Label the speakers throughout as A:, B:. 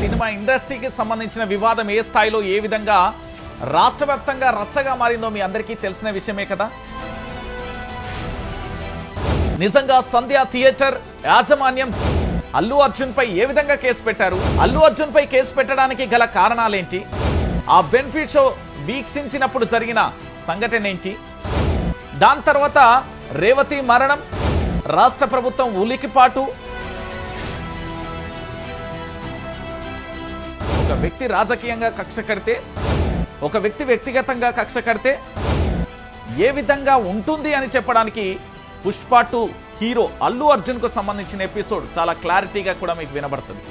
A: Cinema ఇండస్ట్రీకి సంబంధించిన వివాదం ఏ స్థాయిలో ఏ విధంగా రాష్ట్ర వ్యాప్తంగా రచ్చగా మారిందో మీ అందరికీ తెలిసిన విషయమే కదా? నిజంగా సంధ్యా థియేటర్ యాజమాన్యం అల్లు అర్జున్ పై ఏ విధంగా కేసు పెట్టారు? అల్లు అర్జున్ పై కేసు పెట్టడానికి గల కారణాలేంటి? ఆ బెనిఫిట్ షో వీక్షించినప్పుడు జరిగిన సంఘటన ఏంటి దాని తర్వాత రేవతి మరణం రాష్ట్ర ప్రభుత్వం ఉలికిపాటు ఒక వ్యక్తి రాజకీయంగా కక్ష కడితే ఒక వ్యక్తి వ్యక్తిగతంగా కక్ష కడితే ఏ విధంగా ఉంటుంది అని చెప్పడానికి పుష్ప టూ హీరో అల్లు అర్జున్కు సంబంధించిన ఎపిసోడ్ చాలా క్లారిటీగా కూడా మీకు వినబడుతుంది.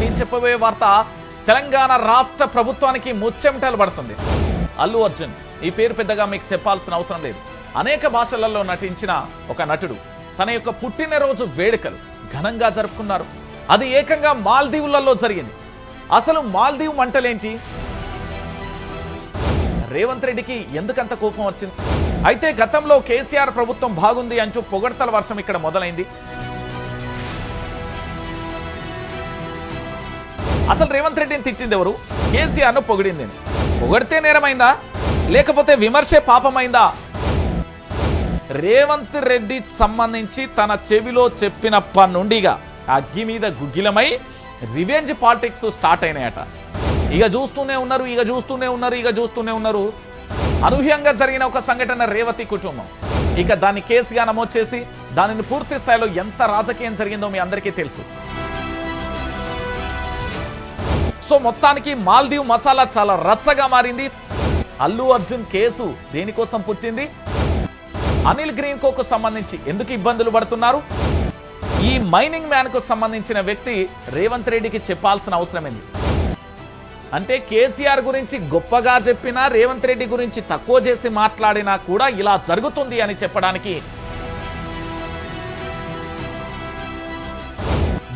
A: నేను చెప్పబోయే వార్త తెలంగాణ రాష్ట్ర ప్రభుత్వానికి ముచ్చెమటలు పడుతుంది. అల్లు అర్జున్ ఈ పేరు పెద్దగా మీకు చెప్పాల్సిన అవసరం లేదు. అనేక భాషలలో నటించిన ఒక నటుడు. తన యొక్క పుట్టినరోజు వేడుకలు ఘనంగా జరుపుకున్నారు. అది ఏకంగా మాల్దీవులలో జరిగింది. అసలు మాల్దీవ్ మంటలేంటి? రేవంత్ రెడ్డికి ఎందుకంత కోపం వచ్చింది? అయితే గతంలో కేసీఆర్ ప్రభుత్వం బాగుంది అంటూ పొగడ్తల వర్షం ఇక్కడ మొదలైంది. అసలు రేవంత్ రెడ్డిని తిట్టింది ఎవరు? కేసీఆర్ను పొగిడింది. పొగిడితే నేరమైందా? లేకపోతే విమర్శే పాపమైందా? రేవంత్ రెడ్డి సంబంధించి తన చెవిలో చెప్పినప్పటి నుండిగా అగ్గి మీద గుగ్గిలమై రివెంజ్ పాలిటిక్స్ స్టార్ట్ అయినాయట. ఇక చూస్తూనే ఉన్నారు ఇక చూస్తూనే ఉన్నారు ఇక చూస్తూనే ఉన్నారు. అనూహ్యంగా జరిగిన ఒక సంఘటన రేవతి కుటుంబం. ఇక దాన్ని కేసుగా నమోదు చేసి దానిని పూర్తి స్థాయిలో ఎంత రాజకీయం జరిగిందో మీ అందరికీ తెలుసు. సో మొత్తానికి మాల్దీవ్ మసాలా చాలా రచ్చగా మారింది. అల్లు అర్జున్ కేసు దేనికోసం పుట్టింది? అనిల్ గ్రీన్ కోకు సంబంధించి ఎందుకు ఇబ్బందులు పడుతున్నారు? ఈ మైనింగ్ మ్యాన్కు సంబంధించిన వ్యక్తి రేవంత్ రెడ్డికి చెప్పాల్సిన అవసరం ఏంది? అంటే కేసీఆర్ గురించి గొప్పగా చెప్పినా రేవంత్ రెడ్డి గురించి తక్కువ చేసి మాట్లాడినా కూడా ఇలా జరుగుతుంది అని చెప్పడానికి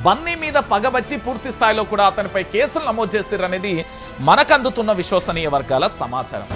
A: బన్నీ మీద పగబట్టి పూర్తి స్థాయిలో కూడా అతనిపై కేసులు నమోదు చేస్తారనేది మనకందుతున్న విశ్వసనీయ వర్గాల సమాచారం.